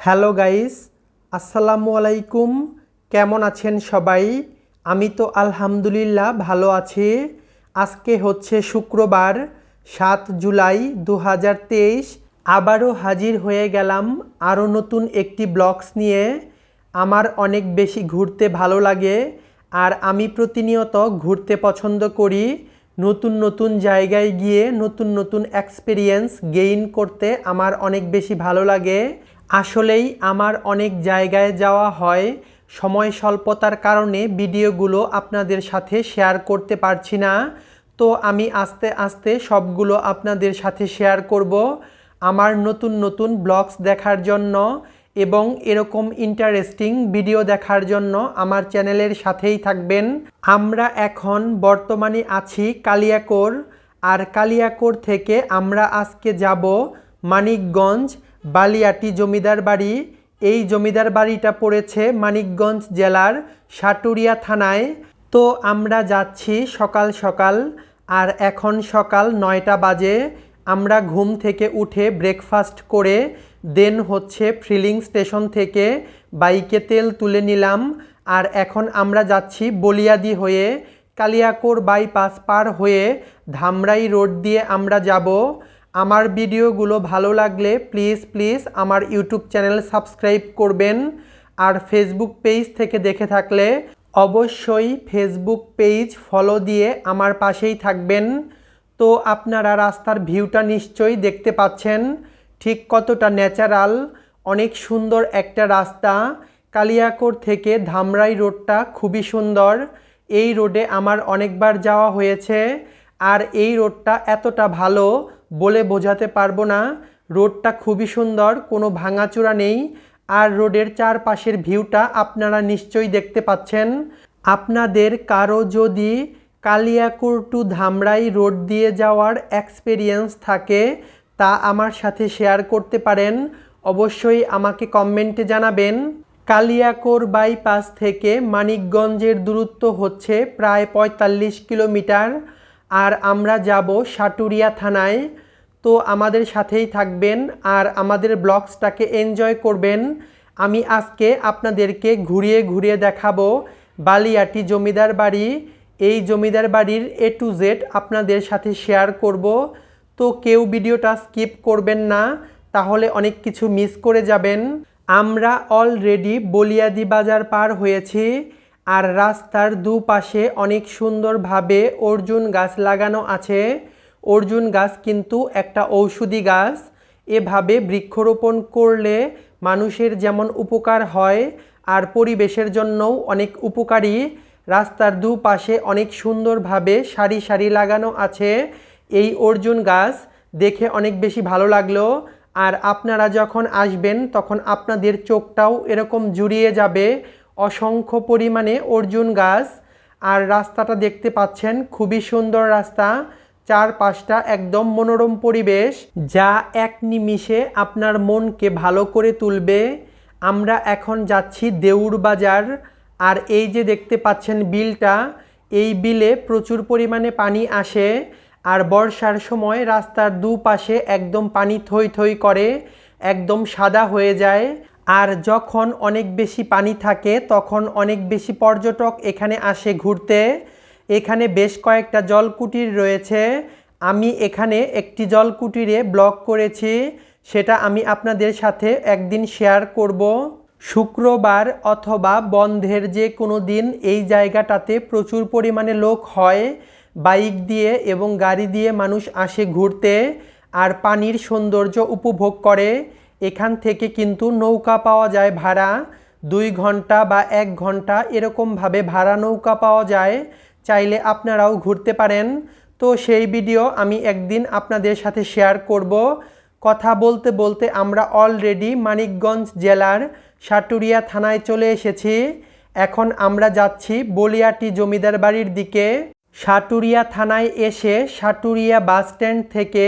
Hello guys, আসসালামু আলাইকুম। কেমন আছেন সবাই? আমি তো আলহামদুলিল্লাহ ভালো আছি। আজকে হচ্ছে শুক্রবার, সাত জুলাই দু হাজার তেইশ। আবারও হাজির হয়ে গেলাম আরও নতুন একটি ব্লগস নিয়ে। আমার অনেক বেশি ঘুরতে ভালো লাগে আর আমি প্রতিনিয়ত ঘুরতে পছন্দ করি। নতুন নতুন জায়গায় গিয়ে নতুন নতুন এক্সপিরিয়েন্স গেইন করতে আমার অনেক বেশি ভালো লাগে। আসলেই আমার অনেক জায়গায় যাওয়া হয়। সময় স্বল্পতার কারণে ভিডিওগুলো আপনাদের সাথে শেয়ার করতে পারছি না। তো আমি আস্তে আস্তে সবগুলো আপনাদের সাথে শেয়ার করব। আমার নতুন নতুন ব্লগস দেখার জন্য এবং এরকম ইন্টারেস্টিং ভিডিও দেখার জন্য আমার চ্যানেলের সাথেই থাকবেন। আমরা এখন বর্তমানে আছি কালিয়াকোর। আর কালিয়াকোর থেকে আমরা আজকে যাব মানিকগঞ্জ। বালিয়াটি জমিদার বাড়ি। এই জমিদার বাড়িটা পড়েছে মানিকগঞ্জ জেলার সাটুরিয়া থানায়। তো আমরা যাচ্ছি সকাল সকাল, আর এখন সকাল নয়টা বাজে। আমরা ঘুম থেকে উঠে ব্রেকফাস্ট করে দেন হচ্ছে ফ্রিলিং স্টেশন থেকে বাইকে তেল তুলে নিলাম। আর এখন আমরা যাচ্ছি বলিয়াদি হয়ে কালিয়াকোর বাইপাস পার হয়ে ধামরাই রোড দিয়ে আমরা যাব। আমার ভিডিওগুলো ভালো লাগলে প্লিজ প্লিজ আমার ইউটিউব চ্যানেল সাবস্ক্রাইব করবেন। আর ফেসবুক পেজ থেকে দেখে থাকলে অবশ্যই ফেসবুক পেজ ফলো দিয়ে আমার পাশেই থাকবেন। তো আপনারা রাস্তার ভিউটা নিশ্চয়ই দেখতে পাচ্ছেন। ঠিক কতটা ন্যাচারাল, অনেক সুন্দর একটা রাস্তা। কালিয়াকোর থেকে ধামরাই রোডটা খুবই সুন্দর। এই রোডে আমার অনেকবার যাওয়া হয়েছে। আর এই রোডটা এতটা ভালো বলে বোঝাতে পারব না। রোডটা খুবই সুন্দর, কোনো ভাঙাচূড়া নেই। আর রোডের চারপাশের ভিউটা আপনারা নিশ্চয়ই দেখতে পাচ্ছেন। আপনাদের কারও যদি কালিয়াকুর টু ধামরাই রোড দিয়ে যাওয়ার এক্সপেরিয়েন্স থাকে, তা আমার সাথে শেয়ার করতে পারেন। অবশ্যই আমাকে কমেন্টে জানাবেন। কালিয়াকোর বাইপাস থেকে মানিকগঞ্জের দূরত্ব হচ্ছে প্রায় পঁয়তাল্লিশ কিলোমিটার। আর আমরা যাব সাটুরিয়া থানায়। তো আমাদের সাথেই থাকবেন আর আমাদের ব্লগসটাকে এনজয় করবেন। আমি আজকে আপনাদেরকে ঘুরিয়ে ঘুরিয়ে দেখাবো বালিয়াটি জমিদার বাড়ি। এই জমিদার বাড়ির এ টু জেড আপনাদের সাথে শেয়ার করব। তো কেউ ভিডিওটা স্কিপ করবেন না, তাহলে অনেক কিছু মিস করে যাবেন। আমরা অলরেডি বলিয়াদি বাজার পার হয়েছি। আর রাস্তার দুপাশে অনেক সুন্দরভাবে অর্জুন গাছ লাগানো আছে। অর্জুন গাছ কিন্তু একটা ঔষধি গাছ। এভাবে বৃক্ষরোপণ করলে মানুষের যেমন উপকার হয়, আর পরিবেশের জন্যও অনেক উপকারী। রাস্তার দুপাশে অনেক সুন্দরভাবে সারি সারি লাগানো আছে। এই অর্জুন গাছ দেখে অনেক বেশি ভালো লাগল। আর আপনারা যখন আসবেন, তখন আপনাদের চোখটাও এরকম জুড়িয়ে যাবে। অসংখ্য পরিমাণে অর্জুন গাছ। আর রাস্তাটা দেখতে পাচ্ছেন, খুবই সুন্দর রাস্তা। চারপাশটা একদম মনোরম পরিবেশ, যা এক নিমিষে আপনার মনকে ভালো করে তুলবে। আমরা এখন যাচ্ছি দেউর বাজার। আর এই যে দেখতে পাচ্ছেন বিলটা, এই বিলে প্রচুর পরিমাণে পানি আসে। আর বর্ষার সময় রাস্তার দুপাশে একদম পানি থই থই করে, একদম সাদা হয়ে যায়। আর যখন অনেক বেশি পানি থাকে, তখন অনেক বেশি পর্যটক এখানে আসে ঘুরতে। এখানে বেশ কয়েকটা জলকুটির রয়েছে। আমি এখানে একটি জলকুটিরে ব্লগ করেছি। সেটা আমি আপনাদের সাথে একদিন শেয়ার করব। শুক্রবার অথবা বন্ধের যে কোনো দিন এই জায়গাটাতে প্রচুর পরিমাণে লোক হয়। বাইক দিয়ে এবং গাড়ি দিয়ে মানুষ আসে ঘুরতে। আর পানির সৌন্দর্য উপভোগ করে। এখান থেকে কিন্তু নৌকা পাওয়া যায় ভাড়া, দুই ঘণ্টা বা এক ঘণ্টা এরকমভাবে ভাড়া নৌকা পাওয়া যায়। চাইলে আপনারাও ঘুরতে পারেন। তো সেই ভিডিও আমি একদিন আপনাদের সাথে শেয়ার করব। কথা বলতে বলতে আমরা অলরেডি মানিকগঞ্জ জেলার সাটুরিয়া থানায় চলে এসেছি। এখন আমরা যাচ্ছি বলিয়াটি জমিদার বাড়ির দিকে। সাটুরিয়া থানায় এসে সাটুরিয়া বাস স্ট্যান্ড থেকে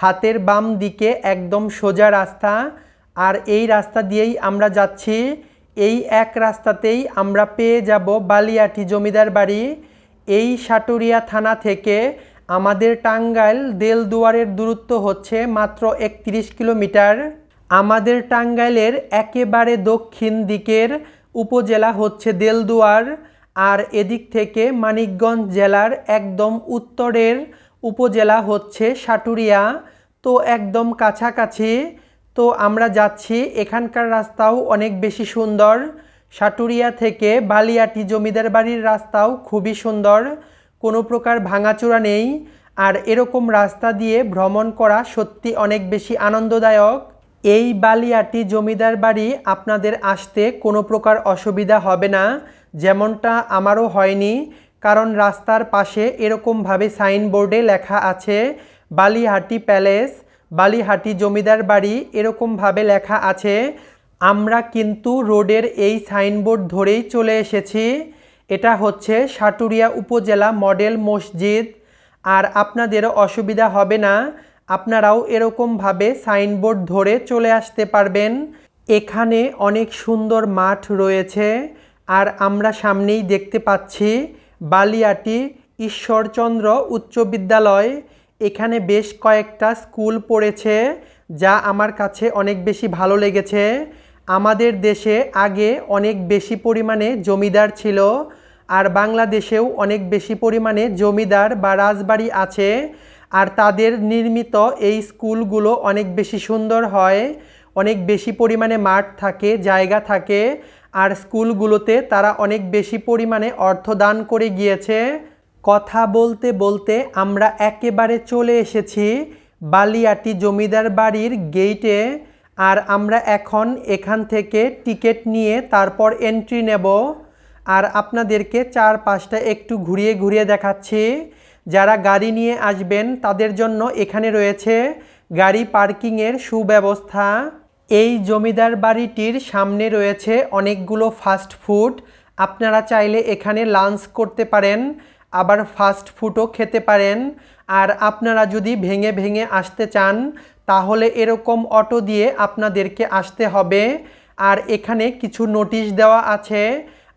হাতের বাম দিকে একদম সোজা রাস্তা, আর এই রাস্তা দিয়েই আমরা যাচ্ছি। এই এক রাস্তাতেই আমরা পেয়ে যাব বালিয়াটি জমিদার বাড়ি। এই সাটুরিয়া থানা থেকে আমাদের টাঙ্গাইল দেলদুয়ারের দূরত্ব হচ্ছে মাত্র একত্রিশ কিলোমিটার। আমাদের টাঙ্গাইলের একেবারে দক্ষিণ দিকের উপজেলা হচ্ছে দেলদুয়ার, আর এদিক থেকে মানিকগঞ্জ জেলার একদম উত্তরের উপজেলা হচ্ছে সাটুরিয়া। তো একদম কাছাকাছি। তো আমরা যাচ্ছি, এখানকার রাস্তাও অনেক বেশি সুন্দর। সাটুরিয়া থেকে বালিয়াটি জমিদার বাড়ির রাস্তাও খুবই সুন্দর। কোনো প্রকার ভাঙাচোরা নেই। আর এরকম রাস্তা দিয়ে ভ্রমণ করা সত্যি অনেক বেশি আনন্দদায়ক। এই বালিয়াটি জমিদার বাড়ি আপনাদের আসতে কোনো প্রকার অসুবিধা হবে না। যেমনটা আমারও হয়নি। কারণ রাস্তার পাশে এরকমভাবে সাইনবোর্ডে লেখা আছে, বালিহাটি প্যালেস, বালিহাটি জমিদার বাড়ি, এরকমভাবে লেখা আছে, আমরা কিন্তু রোডের এই সাইনবোর্ড ধরেই চলে এসেছি। এটা হচ্ছে সাটুরিয়া উপজেলা মডেল মসজিদ। আর আপনাদেরও অসুবিধা হবে না, আপনারাও এরকমভাবে সাইনবোর্ড ধরে চলে আসতে পারবেন। এখানে অনেক সুন্দর মাঠ রয়েছে। আর আমরা সামনেই দেখতে পাচ্ছি বালিয়াটি ঈশ্বরচন্দ্র উচ্চ বিদ্যালয়। এখানে বেশ কয়েকটা স্কুল পড়েছে, যা আমার কাছে অনেক বেশি ভালো লেগেছে। আমাদের দেশে আগে অনেক বেশি পরিমাণে জমিদার ছিল, আর বাংলাদেশেও অনেক বেশি পরিমাণে জমিদার বা রাজবাড়ি আছে, আর তাদের নির্মিত এই স্কুলগুলো অনেক বেশি সুন্দর হয়, অনেক বেশি পরিমাণে মাঠ থাকে, জায়গা থাকে আর স্কুলগুলোতে তারা অনেক বেশি পরিমাণে অর্থ দান করে গিয়েছে। কথা বলতে বলতে আমরা একেবারে চলে এসেছি বালিয়াটি জমিদার বাড়ির গেইটে আর আমরা এখন এখান থেকে টিকিট নিয়ে তারপর এন্ট্রি নেব। আর আপনাদেরকে চার পাঁচটা একটু ঘুরিয়ে ঘুরিয়ে দেখাচ্ছি। যারা গাড়ি নিয়ে আসবেন তাদের জন্য এখানে রয়েছে গাড়ি পার্কিংয়ের সুব্যবস্থা। এই জমিদার বাড়িটির সামনে রয়েছে অনেকগুলো ফাস্ট ফুড আপনারা চাইলে এখানে লাঞ্চ করতে পারেন, আবার ফাস্ট ফুডও খেতে পারেন। আর আপনারা যদি ভেঙে ভেঙে আসতে চান, তাহলে এরকম অটো দিয়ে আপনাদেরকে আসতে হবে। আর এখানে কিছু নোটিশ দেওয়া আছে।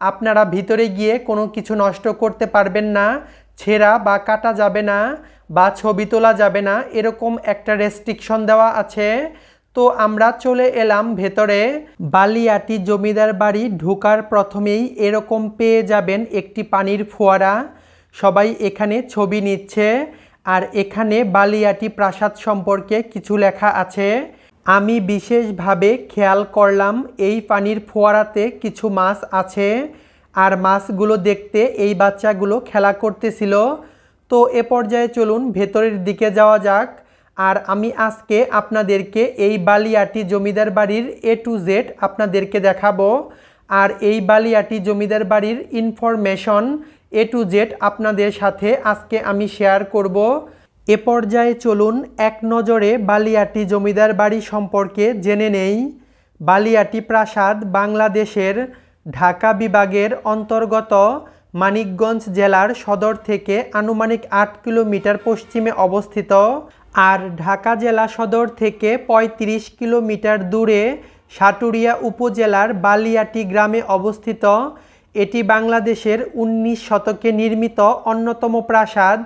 আপনারা ভিতরে গিয়ে কোনো কিছু নষ্ট করতে পারবেন না। ছেঁড়া বা কাটা যাবে না, বা ছবি তোলা যাবে না। এরকম একটা রেস্ট্রিকশন দেওয়া আছে। তো আমরা চলে এলাম ভেতরে। বালিয়াটি জমিদার বাড়ি ঢোকার প্রথমেই এরকম পেয়ে যাবেন একটি পানির ফোয়ারা। সবাই এখানে ছবি নিচ্ছে। আর এখানে বালিয়াটি প্রাসাদ সম্পর্কে কিছু লেখা আছে। আমি বিশেষভাবে খেয়াল করলাম, এই পানির ফোয়ারাতে কিছু মাছ আছে। আর মাছগুলো দেখতে এই বাচ্চাগুলো খেলা করতেছিল। তো এ পর্যায়ে চলুন ভেতরের দিকে যাওয়া যাক। আর আমি আজকে আপনাদেরকে এই বালিয়াটি জমিদার বাড়ির এ টু জেড আপনাদেরকে দেখাবো। আর এই বালিয়াটি জমিদার বাড়ির ইনফরমেশন এ টু জেড আপনাদের সাথে আজকে আমি শেয়ার করব। এ পর্যায়ে চলুন এক নজরে বালিয়াটি জমিদার বাড়ি সম্পর্কে জেনে নেই। বালিয়াটি প্রাসাদ বাংলাদেশের ঢাকা বিভাগের অন্তর্গত মানিকগঞ্জ জেলার সদর থেকে আনুমানিক আট কিলোমিটার পশ্চিমে অবস্থিত। আর ঢাকা জেলা সদর থেকে ৩৫ কিলোমিটার দূরে সাটুরিয়া উপজেলার বালিয়াটি গ্রামে অবস্থিত। এটি বাংলাদেশের ১৯ শতকে নির্মিত অন্যতম প্রাসাদ।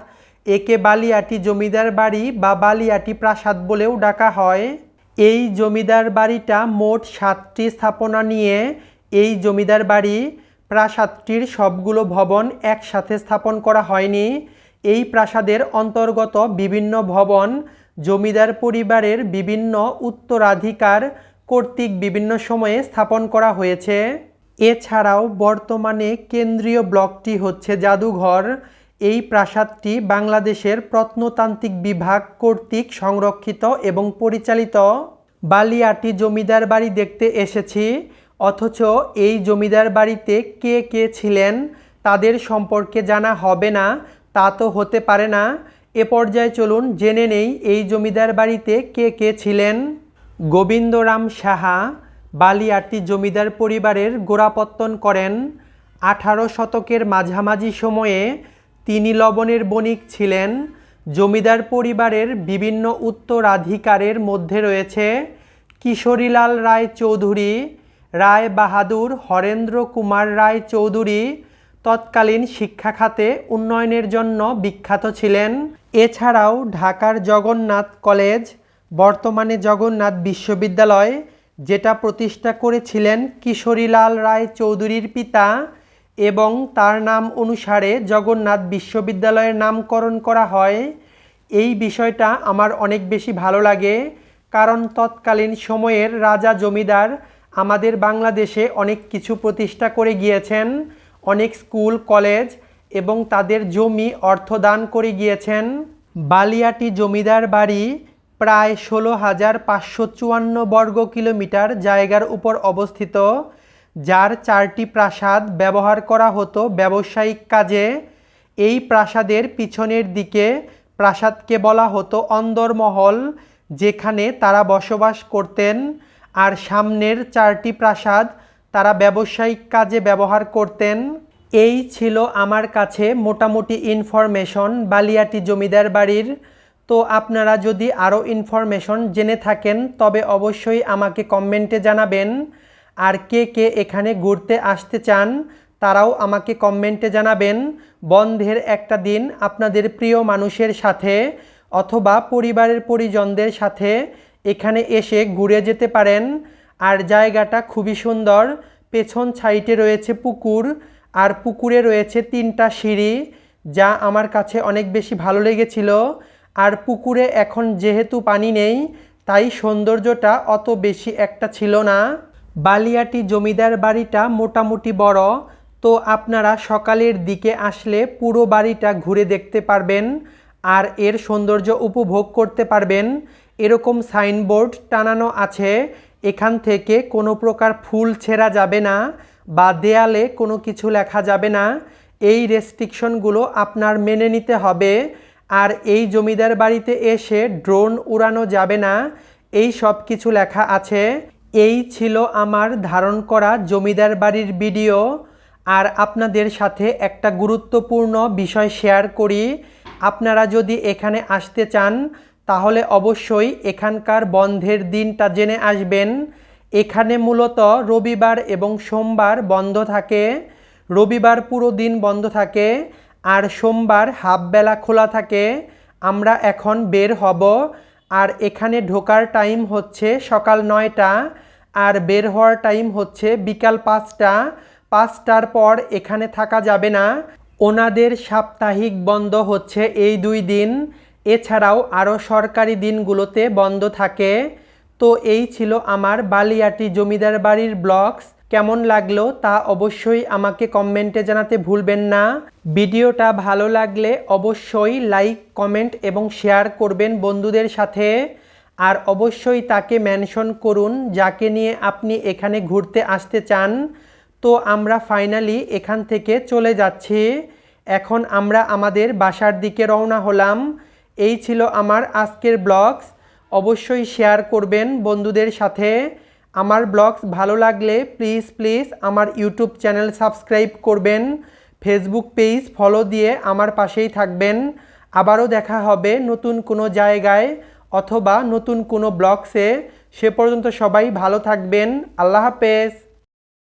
একে বালিয়াটি জমিদার বাড়ি বা বালিয়াটি প্রাসাদ বলেও ডাকা হয়। এই জমিদার বাড়িটা মোট সাতটি স্থাপনা নিয়ে এই জমিদার বাড়ি প্রাসাদটির সবগুলো ভবন একসাথে স্থাপন করা হয়নি। এই প্রাসাদের অন্তর্গত বিভিন্ন ভবন, জমিদার পরিবারের বিভিন্ন উত্তরাধিকার কর্তৃক বিভিন্ন সময়ে স্থাপন করা হয়েছে। এছাড়াও বর্তমানে কেন্দ্রীয় ব্লকটি হচ্ছে জাদুঘর। এই প্রাসাদটি বাংলাদেশের প্রত্নতান্ত্রিক বিভাগ কর্তৃক সংরক্ষিত এবং পরিচালিত। বালিয়াটি জমিদার বাড়ি দেখতে এসেছি, অথচ এই জমিদার বাড়িতে কে কে ছিলেন তাদের সম্পর্কে জানা হবে না। তা তো হতে পারে না। এ পর্যায়ে চলুন জেনে নেই এই জমিদার বাড়িতে কে কে ছিলেন। গোবিন্দরাম সাহা বালিয়াটি জমিদার পরিবারের গোড়াপত্তন করেন। আঠারো শতকের মাঝামাঝি সময়ে তিনি লবণের বণিক ছিলেন। জমিদার পরিবারের বিভিন্ন উত্তরাধিকারের মধ্যে রয়েছে কিশোরীলাল রায় চৌধুরী, রায় বাহাদুর, হরেন্দ্র কুমার রায় চৌধুরী তৎকালীন শিক্ষা খাতে উন্নয়নের জন্য বিখ্যাত ছিলেন। এছাড়াও ঢাকার জগন্নাথ কলেজ, বর্তমানে জগন্নাথ বিশ্ববিদ্যালয়, যেটা প্রতিষ্ঠা করেছিলেন কিশোরীলাল রায় চৌধুরীর পিতা এবং তার নাম অনুসারে জগন্নাথ বিশ্ববিদ্যালয়ের নামকরণ করা হয়। এই বিষয়টা আমার অনেক বেশি ভালো লাগে, কারণ তৎকালীন সময়ের রাজা জমিদার আমাদের বাংলাদেশে অনেক কিছু প্রতিষ্ঠা করে গিয়েছেন। অনেক স্কুল, কলেজ এবং তাদের জমি অর্থদান করে গিয়েছেন। বালিয়াটি জমিদার বাড়ি প্রায় ষোলো হাজার পাঁচশো চুয়ান্ন বর্গ কিলোমিটার জায়গার উপর অবস্থিত, যার চারটি প্রাসাদ ব্যবহার করা হতো ব্যবসায়িক কাজে। এই প্রাসাদের পিছনের দিকে প্রাসাদকে বলা হতো অন্দরমহল, যেখানে তারা বসবাস করতেন। আর সামনের চারটি প্রাসাদ তারা ব্যবসায়িক কাজে ব্যবহার করতেন। এই ছিল আমার কাছে মোটামুটি ইনফরমেশন, বালিয়াটি জমিদার বাড়ির। তো আপনারা যদি আরও ইনফরমেশন জেনে থাকেন, তবে অবশ্যই আমাকে কমেন্টে জানাবেন। আর কে কে এখানে ঘুরতে আসতে চান, তারাও আমাকে কমেন্টে জানাবেন। বন্ধের একটা দিন আপনাদের প্রিয় মানুষের সাথে অথবা পরিবারের পরিজনদের সাথে এখানে এসে ঘুরে যেতে পারেন। আর জায়গাটা খুবই সুন্দর। পেছন সাইডে রয়েছে পুকুর, আর পুকুরে রয়েছে তিনটা সিঁড়ি, যা আমার কাছে অনেক বেশি ভালো লেগেছিল। আর পুকুরে এখন যেহেতু পানি নেই, তাই সৌন্দর্যটা অত বেশি একটা ছিল না। বালিয়াটি জমিদার বাড়িটা মোটামুটি বড়, তো আপনারা সকালের দিকে আসলে পুরো বাড়িটা ঘুরে দেখতে পারবেন, আর এর সৌন্দর্য উপভোগ করতে পারবেন। এরকম সাইনবোর্ড টানানো আছে এখান থেকে কোনো প্রকার ফুল ছেঁড়া যাবে না বা দেয়ালে কোনো কিছু লেখা যাবে না। এই রেস্ট্রিকশনগুলো আপনার মেনে নিতে হবে। আর এই জমিদার বাড়িতে এসে ড্রোন উড়ানো যাবে না। এই সব কিছু লেখা আছে। এই ছিল আমার ধারণ করা জমিদার বাড়ির ভিডিও আর আপনাদের সাথে একটা গুরুত্বপূর্ণ বিষয় শেয়ার করি। আপনারা যদি এখানে আসতে চান তাহলে অবশ্যই এখানকার বন্ধের দিনটা জেনে আসবেন। এখানে মূলত রবিবার এবং সোমবার বন্ধ থাকে। রবিবার পুরো দিন বন্ধ থাকে আর সোমবার হাফবেলা খোলা থাকে। আমরা এখন বের হব আর এখানে ঢোকার টাইম হচ্ছে সকাল নয়টা আর বের হওয়ার টাইম হচ্ছে বিকাল পাঁচটা। পাঁচটার পর এখানে থাকা যাবে না। ওনাদের সাপ্তাহিক বন্ধ হচ্ছে এই দুই দিন। এছাড়াও আরও সরকারি দিনগুলোতে বন্ধ থাকে। তো এই ছিল আমার বালিয়াটি জমিদার বাড়ির ব্লগস। কেমন লাগল তা অবশ্যই আমাকে কমেন্টে জানাতে ভুলবেন না। ভিডিওটা ভালো লাগলে অবশ্যই লাইক, কমেন্ট এবং শেয়ার করবেন বন্ধুদের সাথে। আর অবশ্যই তাকে মেনশন করুন, যাকে নিয়ে আপনি এখানে ঘুরতে আসতে চান। তো আমরা ফাইনালি এখান থেকে চলে যাচ্ছি। এখন আমরা আমাদের বাসার দিকে রওনা হলাম। এই ছিল আমার আজকের ব্লগস। অবশ্যই শেয়ার করবেন বন্ধুদের সাথে। আমার ব্লগস ভালো লাগলে প্লিজ প্লিজ আমার ইউটিউব চ্যানেল সাবস্ক্রাইব করবেন। ফেসবুক পেজ ফলো দিয়ে আমার পাশেই থাকবেন। আবারও দেখা হবে নতুন কোনো জায়গায় অথবা নতুন কোনো ব্লগসে। সে পর্যন্ত সবাই ভালো থাকবেন। আল্লাহ হাফেজ।